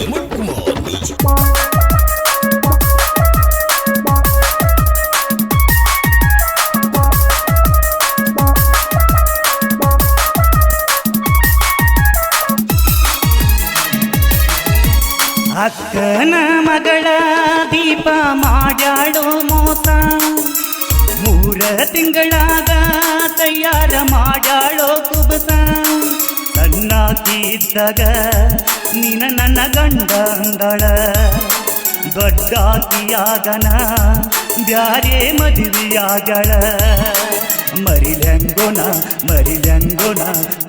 Emot Kumar Music. ಅಕ್ಕನ ಮಗಳ ದೀಪ ಮಾಡ್ಯಾಳೋ ಮೋಸ ಮೂರ ತಿಂಗಳಾಗ ತಯಾರ ಮಾಡ್ಯಾಳೋ ಕುಬಸ ಸಣ್ಣಾಕಿದ್ದಾಗ ನಿನ ನನ್ನ ಗಂಡ ಅಂದಳ ದೊಡ್ಡಾಕಿಯಾಗನ ಬ್ಯಾರೆ ಮದುವೆಯಾಗಳ ಮರಿಲೆಂಗೋನ ಮರಿಲೆಂಗೋನ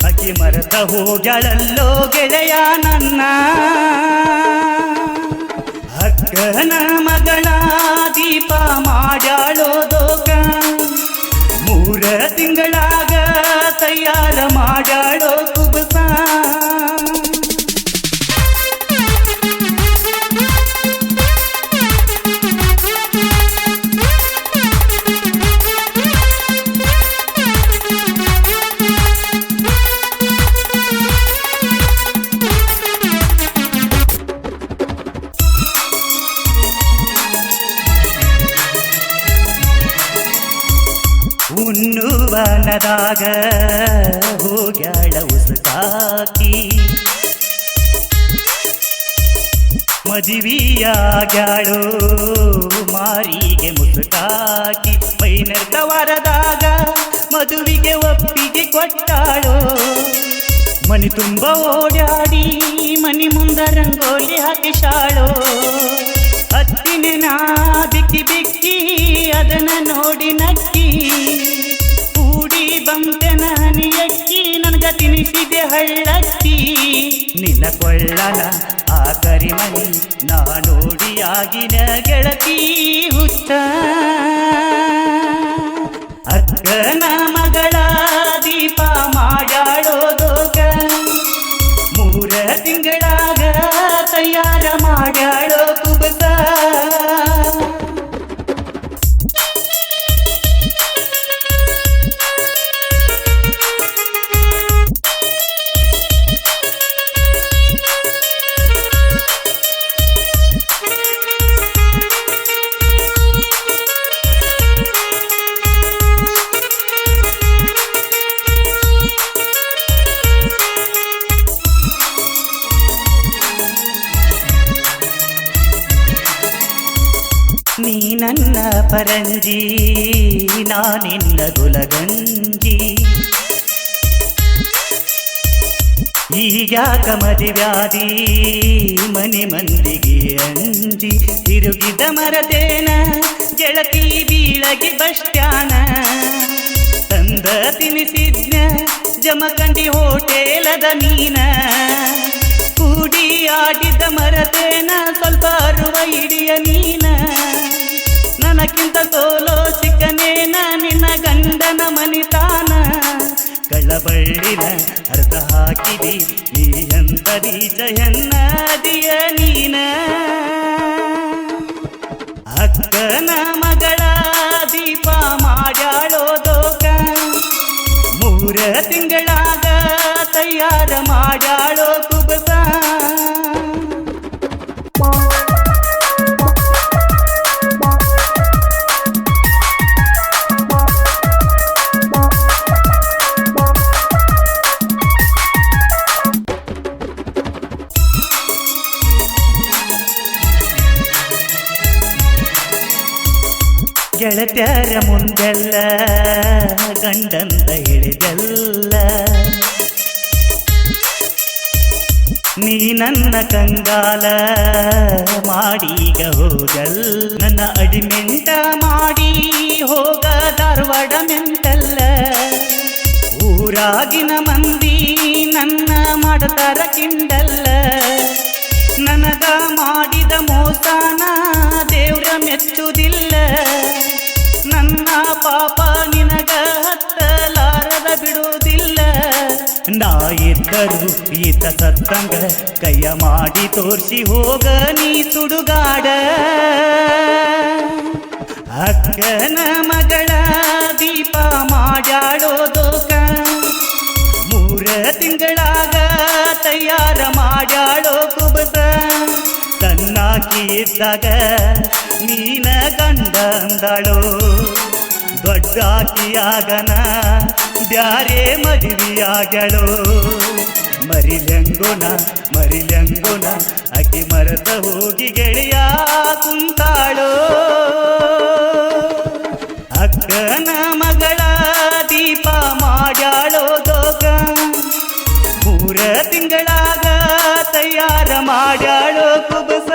ಅಕ್ಕಿ ಮರತ ಹೋಗಳಲ್ಲೋ ಗೆಳೆಯ ನನ್ನ. ಅಕ್ಕನ ಮಗಳ ದೀಪ ಮಾಡಾಳೋ ದೋಕ ಮೂರ ತಿಂಗಳಾಗ ತಯಾರ ಮಾಡಾಳೋ ಕುಬಸ ಉಣ್ಣುವನದಾಗ ಹೋಗ್ಯಾಳ ಉಸುಕಾಕಿ. ಮದುವೆಯಾಗ್ಯಾಳೋ, ಮಾರಿಗೆ ಮುಸುಕಾಕಿ. ಪೈನರ್ದ ವರದಾಗ ಮದುವಿಗೆ ಒಪ್ಪಿಗೆ ಕೊಟ್ಟಾಳು. ಮನಿ ತುಂಬ ಓಡಾಡಿ, ಮನಿ ಮುಂದ ರಂಗೋಲಿ ಹಾಕಿಶಾಳೋ ಹತ್ತಿನ ನಾ ಬಿಕ್ಕಿ ಬಿಕ್ಕಿ ಅದನ್ನ ನೋಡಿ ನಕ್ಕಿ ಹನಿಯಕ್ಕಿ ನನಗ ತಿನಿಸಿದೆ ಹಳ್ಳಕ್ಕಿ. ನಿನ್ನ ಕೊಳ್ಳನ ಆ ಕರಿಮನಿ ನಾನೋಡಿಯಾಗಿನ ಗೆಳತಿ ಹುಟ್ಟ ಅಕ್ಕನ ನೀ ನನ್ನ ಪರಂಜಿ ನಾನಿನ್ನ ಗುಲಗಂಜಿ. ಈಗ್ಯಾಕ ಮದಿವ್ಯಾದಿ ಮನೆ ಮಂದಿಗೆ ಅಂಜಿ. ತಿರುಗಿದ ಮರದೇನ ಗೆಳತಿ ಬೀಳಗಿ ಬಸ್ಟ್ಯಾನ ತಂದ ತಿನಿಸಿದ್ನ, ಜಮಕಂಡಿ ಹೋಟೆಲದ ಮೀನ. ಕೂಡಿ ಆಡಿದ ಮರದೇನ ಸ್ವಲ್ಪ ಅರುವ ಇಡಿಯ ನೀನ ನನಕ್ಕಿಂತ ಸೋಲೋ ಸಿಕ್ಕನೇನ ನಿನ್ನ ಗಂಡನ ಮನಿತಾನ. ಕಳಬಳ್ಳಿನ ಅರ್ಧ ಹಾಕಿದಿ ನೀ ಎಂತದಿ ಜಯನ್ನದಿಯ ನೀನ. ಅಕ್ಕನ ಮಗಳ ದೀಪ ಮಾಡ್ಯಾಳೋ ದೋಕ ಮೂರ ತಿಂಗಳಾಗ ತಯಾರ ಮಾಡ್ಯಾಳೋ ಕುಬಸ. ಗೆಳತ್ಯರ ಮುಂದೆಲ್ಲ ಗಂಡಂತ ಹೇಳಿದೆಲ್ಲ ನೀ ನನ್ನ ಕಂಗಾಲ ಮಾಡೀಗ ಹೋಗಲ್ ನನ್ನ ಅಡಿಮೆಂಟ ಮಾಡಿ ಹೋಗ ಧಾರವಾಡ ಮೆಂಟಲ್ಲ ಊರಾಗಿನ ಮಂದಿ ನನ್ನ ಮಾಡತಾರ ಕಿಂಡಲ್ಲ. ನನಗ ಮಾಡಿದ ನಾ ಇದ್ದರು, ಈತ ಸತ್ತಂಗ ಕೈಯ ಮಾಡಿ ತೋರಿಸಿ ಹೋಗ ನೀ ಸುಡುಗಾಡ. ಅಕ್ಕನ ಮಗಳ ದೀಪ ಮಾಡ್ಯಾಳೋ ದೋಕ. ಮೂರ ತಿಂಗಳಾಗ ತಯಾರ ಮಾಡಾಡೋ ಕುಬಸ. ಇದ್ದಾಗ ನೀನ ಗಂಡ ಅಂದಾಳು. ದೊಡ್ಡಾಕಿಯಾಗನ, ಬ್ಯಾರೆ ಮದುವೆಯಾಗಳು ಮರಿಲೆಂಗುಣ ಮರಿಲೆಂಗುಣ ಅಕ್ಕಿ ಮರದ ಹೋಗಿ ಗೆಳೆಯ ಕುಂತಾಳು. ಅಕ್ಕನ ಮಗಳ ದೀಪ ಮಾಡ್ಯಾಳೋ ದೋಗ. ಮೂರ ತಿಂಗಳಾಗ ತಯಾರ ಮಾಡ್ಯಾಳೋ ಕುಬಸ.